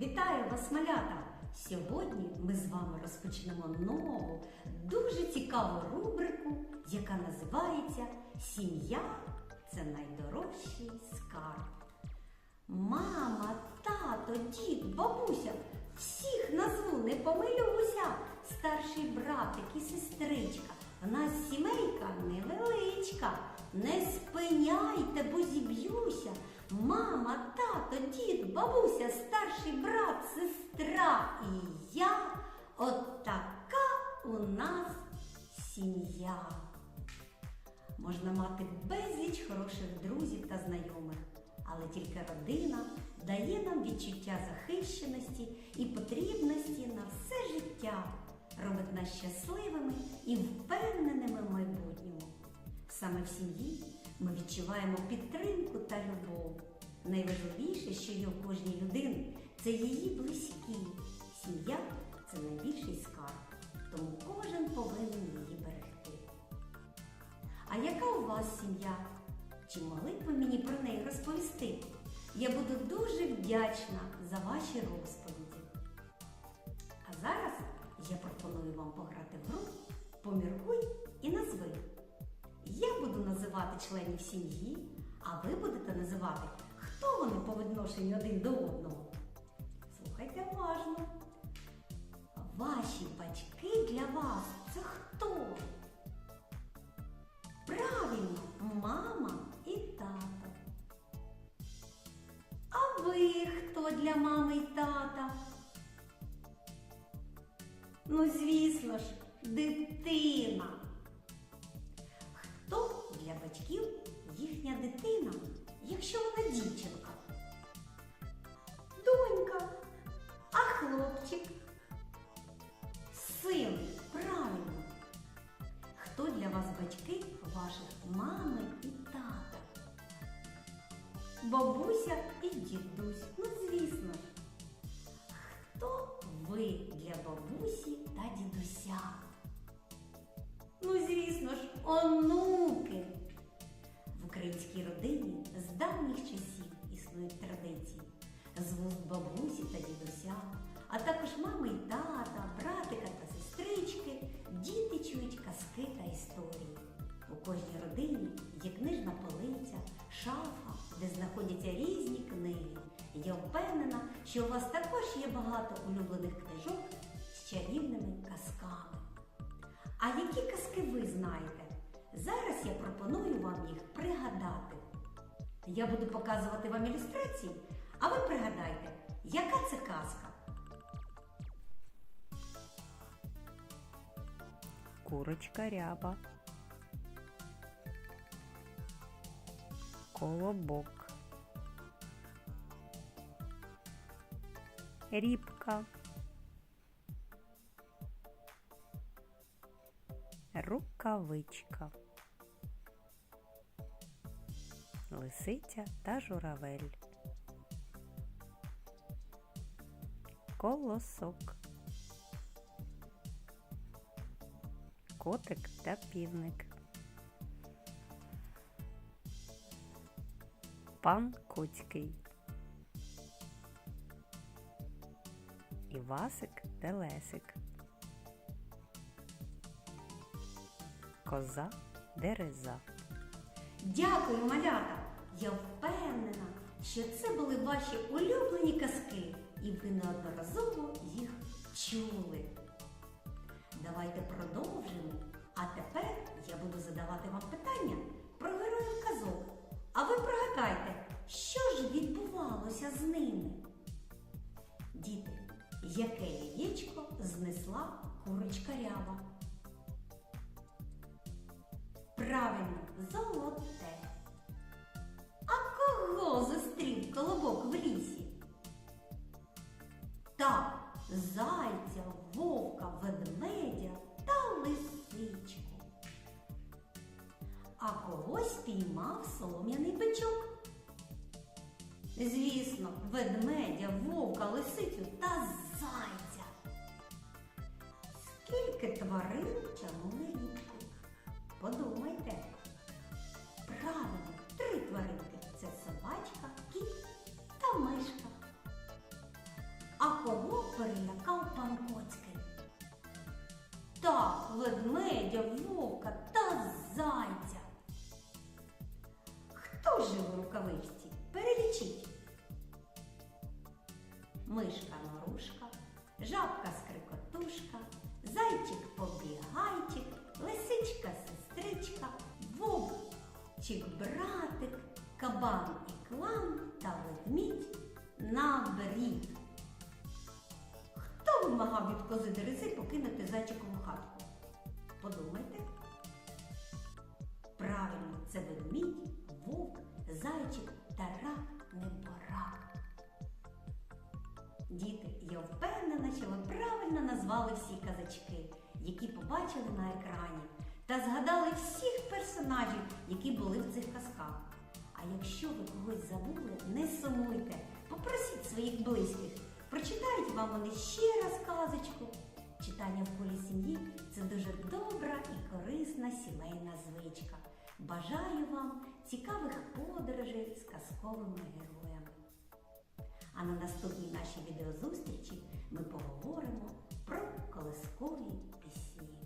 Вітаю вас, малята! Сьогодні ми з вами розпочнемо нову, дуже цікаву рубрику, яка називається Сім'я це найдорожчий скарб. Мама, тато, дід, бабуся, всіх назву не помилюся. Старший братик і сестричка. В нас сімейка невеличка. Не спиняйте, бо зіб'юся. Мама, тато, дід, бабуся, старший брат, сестра і я. От така у нас сім'я. Можна мати безліч хороших друзів та знайомих, але тільки родина дає нам відчуття захищеності і потрібності на все життя, робить нас щасливими і впевненими в майбутньому. Саме в сім'ї ми відчуваємо підтримку та любов. Найважливіше, що є в кожній людини, це її близькі. Сім'я це найбільший скарб, тому кожен повинен її берегти. А яка у вас сім'я? Чи могли б ви мені про неї розповісти? Я буду дуже вдячна за ваші розповіді. А зараз я пропоную вам пограти в гру Поміркуй і назви. Називати членів сім'ї, а ви будете називати, хто вони по відношенню один до одного. Слухайте уважно. Ваші батьки для вас це хто? Правильно, мама і тато. А ви хто для мами і тата? Ну, звісно ж, дитина. Батьків їхня дитина, якщо вона дівчинка? Донька, а хлопчик? Син, правильно. Хто для вас батьки ваших мами і тата? Бабуся і дідусь, ну звісно. Хто ви для бабусі та дідуся? Ну, звісно ж, онуки. Українській родині з давніх часів існують традиції з вуст бабусі та дідуся, а також мами і тата, братика та сестрички, діти чують казки та історії. У кожній родині є книжна полиця, шафа, де знаходяться різні книги. Я впевнена, що у вас також є багато улюблених книжок з чарівними казками. А які казки ви знаєте? Зараз я пропоную вам їх пригадати. Я буду показувати вам ілюстрації, а ви пригадайте, яка це казка? Курочка ряба. Колобок. Рібка. Рукавичка. Лисиця та журавель. Колосок. Котик та півник. Пан Коцький. Івасик Телесик. Коза Дереза. Дякую, малята! Я впевнена, що це були ваші улюблені казки, і ви неодноразово їх чули. Давайте продовжимо. А тепер я буду задавати вам питання про героїв казок. А ви пригадайте, що ж відбувалося з ними? Діти, яке яєчко знесла курочка ряба? Правильно, золоте. А кого зустрів колобок в лісі? Так, зайця, вовка, ведмедя та лисичку. А когось піймав солом'яний бичок. Звісно, ведмедя, вовка, лисицю та зайця. Скільки тварин тягнули річку? Подумайте. Ведмедя, вовка та зайця. Хто жив у рукавичці? Перелічіть. Мишка Норушка, жабка скрикотушка, зайчик побігайчик, лисичка сестричка, вовчик братик, кабан і клан та ведмідь на брід. Хто вимагав від кози Дереси покинути зайчикову хатку? Подумайте. Правильно, це ведмідь, вовк, зайчик та рак неборак. Діти, я впевнена, що ви правильно назвали всі казачки, які побачили на екрані, та згадали всіх персонажів, які були в цих казках. А якщо ви когось забули, не сумуйте, попросіть своїх близьких, прочитають вам вони ще раз казочку. Читання в колі сім'ї це дуже добра і корисна сімейна звичка. Бажаю вам цікавих подорожей з казковими героями. А на наступній нашій відеозустрічі ми поговоримо про колискові пісні.